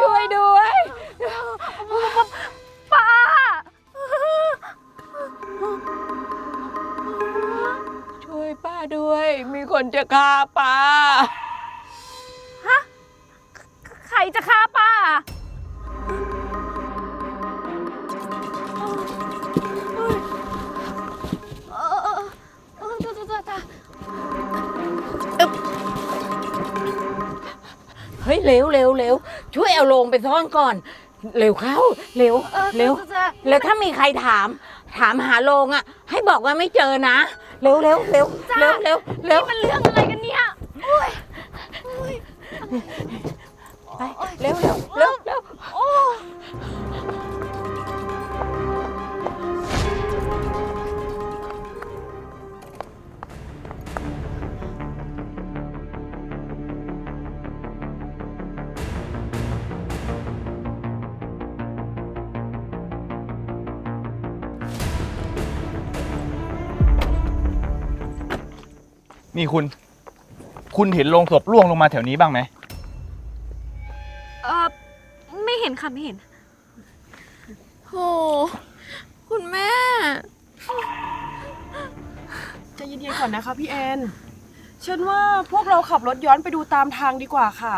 ช่วยด้วย ป้า ช่วยป้าด้วย มีคนจะฆ่าป้า เฮ้ยเร็วเร็วเร็วช่วยเอาโลงไปซ่อนก่อน เร็วเข้าเร็วเออเร็วจ้าจ้าแล้วถ้ามีใครถาม ถามหาโลงอะ ให้บอกว่าไม่เจอนะ เร็วเร็วเร็วเร็วเร็วเร็วมันเรื่องอะไรกันเนี่ยโอ้ยไปเร็วเร็วเร็วเร็ว นี่คุณ คุณเห็นโลงศพล่วงลงมาแถวนี้บ้างไหม เออไม่เห็นค่ะไม่เห็น โห คุณแม่ ใจเย็นๆก่อนนะคะพี่แอนฉันว่าพวกเราขับรถย้อนไปดูตามทางดีกว่าค่ะ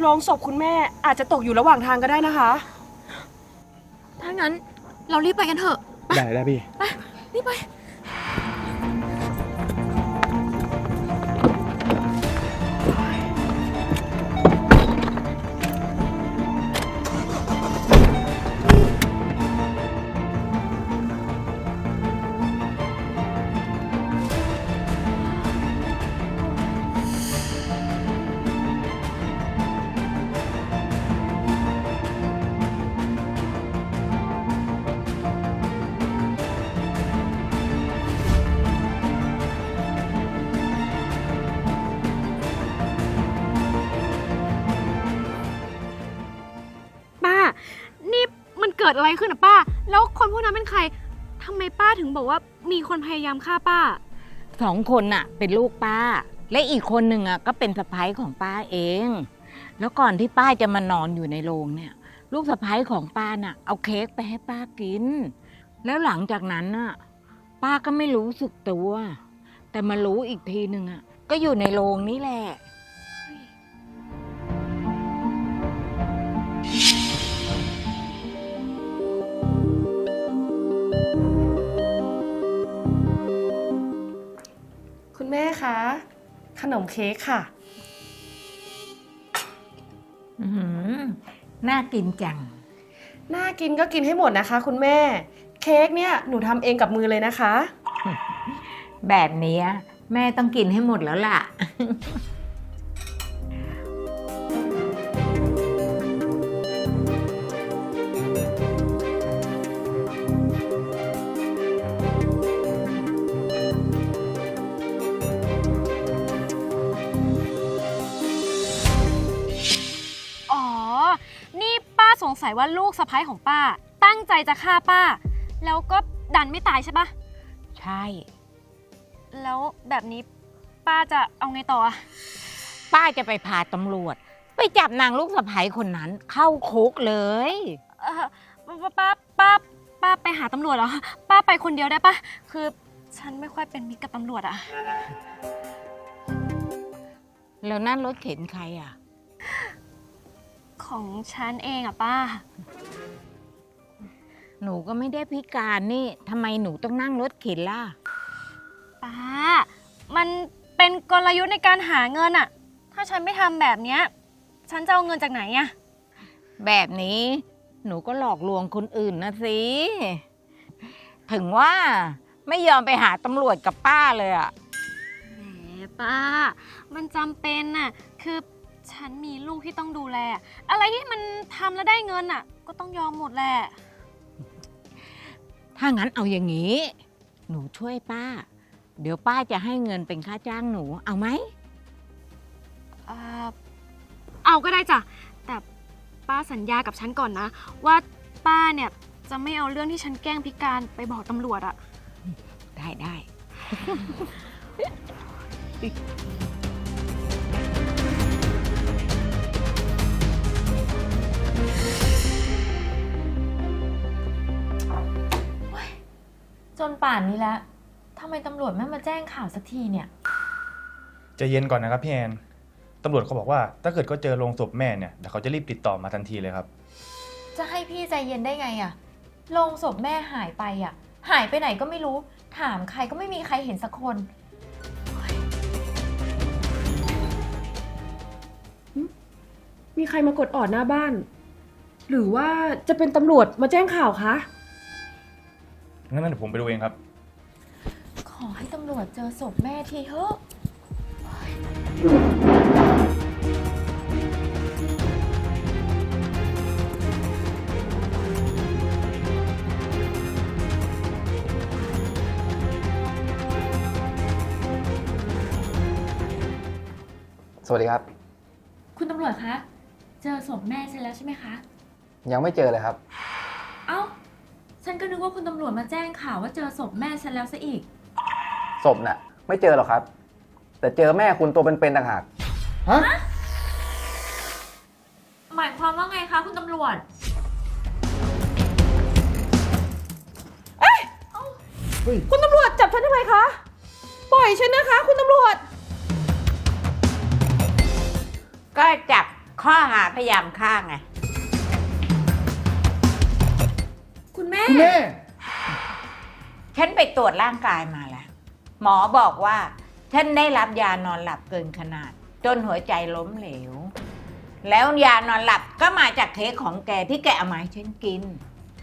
โลงศพคุณแม่อาจจะตกอยู่ระหว่างทางก็ได้นะคะ ถ้างั้นเรารีบไปกันเถอะ ได้ได้พี่รีบไปป้ กิดอะไรขึ้นอะป้า แล้วคนพวกนั้นเป็นใครทำไมป้าถึงบอกว่ามีคนพยายามฆ่าป้า สองคนน่ะ เป็นลูกป้า และอีกคนหนึ่งอะก็เป็นสะพ้ายของป้าเอง แล้วก่อนที่ป้าจะมานอนอยู่ในโรงเนี่ย ลูกสะพ้ายของป้าน่ะ เอาเค้กไปให้ป้ากิน แล้วหลังจากนั้นน่ะ ป้าก็ไม่รู้สึกตัว แต่มารู้อีกทีหนึ่งอะ ก็อยู่ในโรงนี่แหละ คุณแม่คะ ขนมเค้กค่ะ อือหือน่ากินจัง น่ากินก็กินให้หมดนะคะ คุณแม่ เค้กเนี่ยหนูทำเองกับมือเลยนะคะ แบบเนี้ยแม่ต้องกินให้หมดแล้วล่ะ สงสัยว่าลูกสะพ้ายของป้า ตั้งใจจะฆ่าป้า แล้วก็ดันไม่ตายใช่ปะใช่ แล้วแบบนี้ป้าจะเอาไงต่ออะป้าจะไปพาตำรวจ ไปจับนางลูกสะใภ้คนนั้น เข้าคุกเลย เอ่อป้าป้าป้าป้าไปหาตำรวจเหรอ ป้าไปคนเดียวได้ปะคือฉันไม่ค่อยเป็นมิตรกับตำรวจอะแล้วนั่นรถเข็นใครอะ ของฉันเองอะป้า หนูก็ไม่ได้พิการนี่ทำไมหนูต้องนั่งรถเข็นล่ะ ป้า มันเป็นกลยุทธ์ในการหาเงินอะถ้าฉันไม่ทำแบบเนี้ย ฉันจะเอาเงินจากไหนอะแบบนี้หนูก็หลอกลวงคนอื่นนะสิ ถึงว่าไม่ยอมไปหาตำรวจกับป้าเลยอะแหมป้า มันจำเป็นน่ะ คือ ฉันมีลูกที่ต้องดูแล อะไรที่มันทำแล้วได้เงินอะ ก็ต้องยอมหมดแหละ ถ้างั้นเอาอย่างนี้ หนูช่วยป้า เดี๋ยวป้าจะให้เงินเป็นค่าจ้างหนู เอาไหม เอ่อเอาก็ได้จ้ะ แต่ป้าสัญญากับฉันก่อนนะ ว่าป้าเนี่ยจะไม่เอาเรื่องที่ฉันแกล้งพิการไปบอกตำรวจอะ ได้ได้ นป่านนี้แล้วทำไมตำรวจไม่มาแจ้งข่าวสักทีเนี่ย ใจะเย็นก่อนนะครับพี่แอนตำรวจเขาบอกว่า ถ้าเกิดก็เจอโลงศพแม่เนี่ยเดี๋ยวเขาจะรีบติดต่อมาทันทีเลยครับ จะให้พี่ใจเย็นได้ไงอะโลงศพแม่หายไปอะหายไปไหนก็ไม่รู้ ถามใครก็ไม่มีใครเห็นสักคน มีใครมากดออดหน้าบ้าน หรือว่าจะเป็นตำรวจมาแจ้งข่าวคะ งั้นเดี๋ยวผมไปดูเองครับ ขอให้ตำรวจเจอศพแม่ทีเถอะ สวัสดีครับ คุณตำรวจคะ เจอศพแม่ฉันแล้วใช่ไหมคะ ยังไม่เจอเลยครับ เอ้า ฉันก็นึกว่าคุณตำรวจมาแจ้งข่าวว่าเจอศพแม่ฉันแล้วซะอีก ศพน่ะ ไม่เจอหรอกครับ แต่เจอแม่คุณตัวเป็นๆต่างหาก ฮะ หมายความว่าไงคะคุณตำรวจคุณตำรวจจับฉันทำไมคะ ปล่อยฉันนะคะ คุณตำรวจ ก็จับข้อหาพยายามฆ่าไง คุณแม่ คุณแม่ ฉันไปตรวจร่างกายมาแล้ว หมอบอกว่าฉันได้รับยานอนหลับเกินขนาด จนหัวใจล้มเหลว แล้วยานอนหลับก็มาจากเค้กของแกที่แกเอามาให้ฉันกิน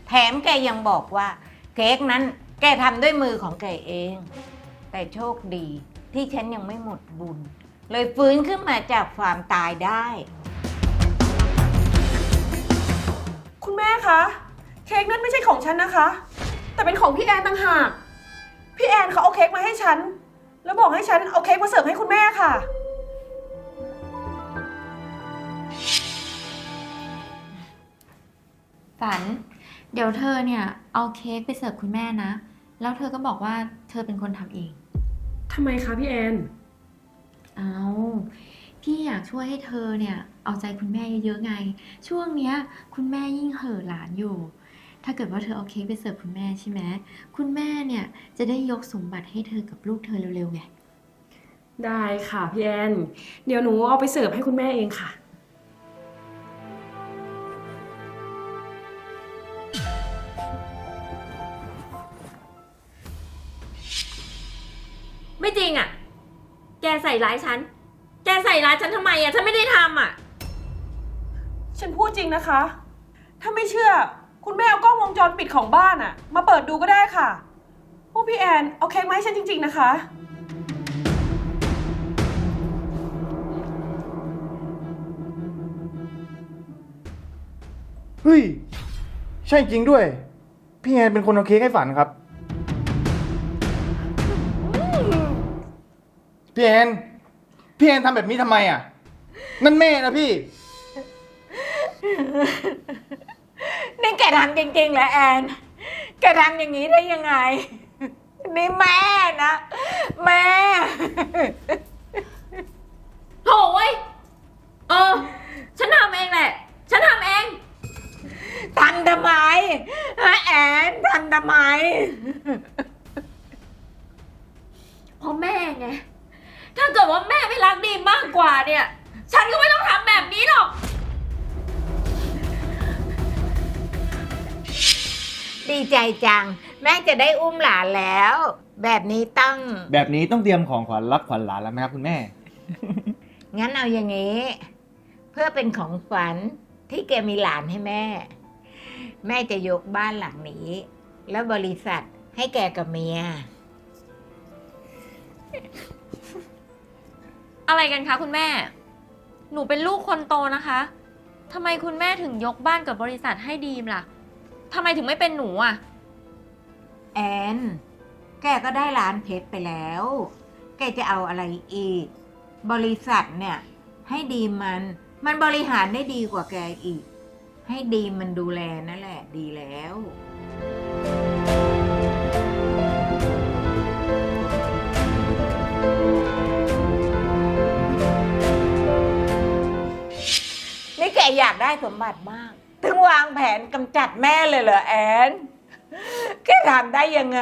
แถมแกยังบอกว่า เค้กนั้นแกทำด้วยมือของแกเอง แต่โชคดีที่ฉันยังไม่หมดบุญ เลยฟื้นขึ้นมาจากความตายได้ คุณแม่คะ เค้กนั้นไม่ใช่ของฉันนะคะ แต่เป็นของพี่แอนต่างหาก พี่แอนเขาเอาเค้กมาให้ฉัน แล้วบอกให้ฉันเอาเค้กมาเสิร์ฟให้คุณแม่ค่ะ ฝัน เดี๋ยวเธอเนี่ยเอาเค้กไปเสิร์ฟคุณแม่นะ แล้วเธอก็บอกว่าเธอเป็นคนทำเอง ทำไมคะพี่แอน เอาพี่อยากช่วยให้เธอเนี่ยเอาใจคุณแม่เยอะๆไง ช่วงเนี้ย คุณแม่ยิ่งเห่อหลานอยู่ ถ้าเกิดว่าเธอเอาเค้กไปเสิร์ฟคุณแม่ใช่ไหมคุณแม่เนี่ยจะได้ยกสมบัติให้เธอกับลูกเธอเร็วๆไง ได้ค่ะพี่แอน เดี๋ยวหนูเอาไปเสิร์ฟให้คุณแม่เองค่ะ ไม่จริงอะ แกใส่ร้ายฉัน แกใส่ร้ายฉันทำไมอะ ฉันไม่ได้ทำอะ ฉันพูดจริงนะคะ ถ้าไม่เชื่อ คุณแม่เอากล้องวงจรปิดของบ้านอะมาเปิดดูก็ได้ค่ะ พว่าพี่แอน เอาเค้กมาให้ฉันจริง ๆ นะคะ เฮ้ย ใช่จริงด้วย พี่แอนเป็นคนเอาเค้กให้ฝันครับ พี่แอน พี่แอนทำแบบนี้ทำไมอะ นั่นแม่นะพี่ นี่แกทำจริงๆเหรอแอน แกทำอย่างนี้ได้ยังไง นี่แม่นะ แม่ โถ่เว้ยเออ ฉันทำเองแหละ ฉันทำเอง ทำทำไมฮะแอนทำทำไม เพราะแม่ไง ถ้าเกิดว่าแม่ไม่รักดีมมากกว่าเนี่ย ฉันก็ไม่ต้องทำแบบนี้หรอก ดีใจจัง แม่จะได้อุ้มหลานแล้ว แบบนี้ต้อง แบบนี้ต้องเตรียมของขวัญรับขวัญหลานแล้วไหมครับคุณแม่ งั้นเอาอย่างนี้ เพื่อเป็นของฝันที่แกมีหลานให้แม่ แม่จะยกบ้านหลังนี้ แล้วบริษัทให้แกกับเมีย อะไรกันคะคุณแม่ หนูเป็นลูกคนโตนะคะทำไมคุณแม่ถึงยกบ้านกับบริษัทให้ดีมล่ะ ทำไมถึงไม่เป็นหนูอะ แอน แกก็ได้ร้านเพชรไปแล้ว แกจะเอาอะไรอีก บริษัทเนี่ย ให้ดีมมัน มันบริหารได้ดีกว่าแกอีก ให้ดีมมันดูแลนั่นแหละดีแล้ว นี่แกอยากได้สมบัติมาก ถึงวางแผนกำจัดแม่เลยเหรอแอนแกทำได้ยังไง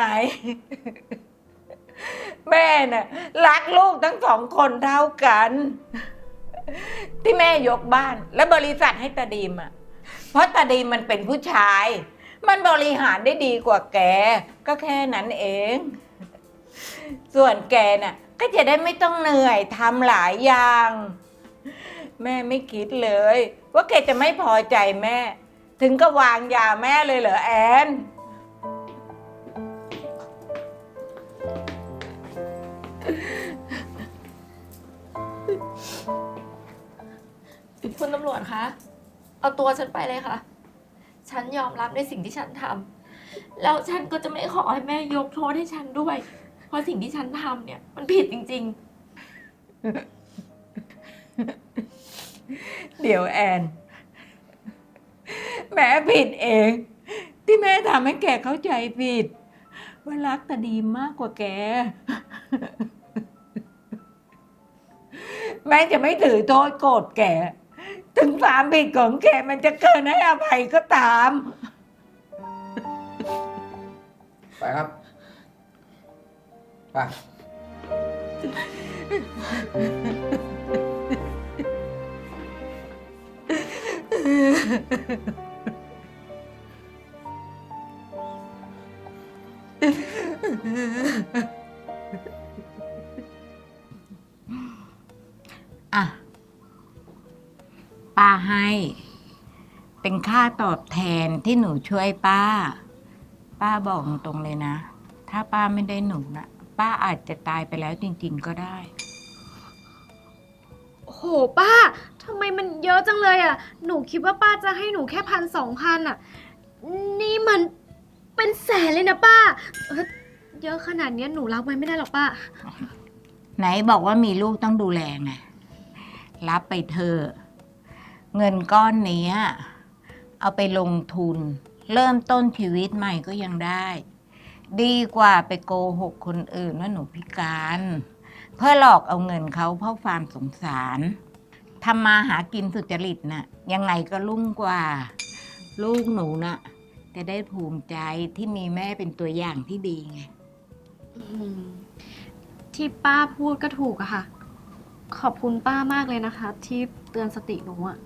แม่น่ะรักลูกทั้งสองคนเท่ากัน ที่แม่ยกบ้าน และบริษัทให้ตาดีมอะ เพราะตาดีมมันเป็นผู้ชาย มันบริหารได้ดีกว่าแก ก็แค่นั้นเอง ส่วนแกน่ะ ก็จะได้ไม่ต้องเหนื่อยทำหลายอย่าง แม่ไม่คิดเลย ว่าแกจะไม่พอใจแม่ ถึงก็วางยาแม่เลยเหรอแอนคุณตำรวจคะ เอาตัวฉันไปเลยค่ะ ฉันยอมรับในสิ่งที่ฉันทำ แล้วฉันก็จะไม่ขอให้แม่ยกโทษให้ฉันด้วย เพราะสิ่งที่ฉันทำเนี่ย มันผิดจริง เดี๋ยวแอน แม่ผิดเอง ที่แม่ทำให้แกเข้าใจผิด ว่ารักตาดีมากกว่าแก แม่จะไม่ถือโทษโกรธแก ถึงความผิดของแกมันจะเกินให้อภัยก็ตาม ไปครับ ไป อะป้าให้ เป็นค่าตอบแทนที่หนูช่วยป้า ป้าบอกตรงเลยนะ ถ้าป้าไม่ได้หนูนะป้าอาจจะตายไปแล้วจริง ๆ ก็ได้ โหป้า ทำไมมันเยอะจังเลยอะ หนูคิดว่าป้าจะให้หนูแค่พันสองพันอะ นี่มันเป็นแสนเลยนะป้าเอ้ยเยอะขนาดเนี้ยหนูรับไว้ไม่ได้หรอกป้า ไหนบอกว่ามีลูกต้องดูแลไงรับไปเถอะเงินก้อนเนี้ย เอาไปลงทุน เริ่มต้นชีวิตใหม่ก็ยังได้ ดีกว่าไปโกหกคนอื่นว่าหนูพิการ เพื่อหลอกเอาเงินเขาเพราะความสงสาร ทำมาหากินสุจริตน่ะยังไงก็รุ่งกว่า ลูกหนูน่ะจะได้ภูมิใจที่มีแม่เป็นตัวอย่างที่ดีไง ที่ป้าพูดก็ถูกอะค่ะ ขอบคุณป้ามากเลยนะคะ ที่เตือนสติหนูอะ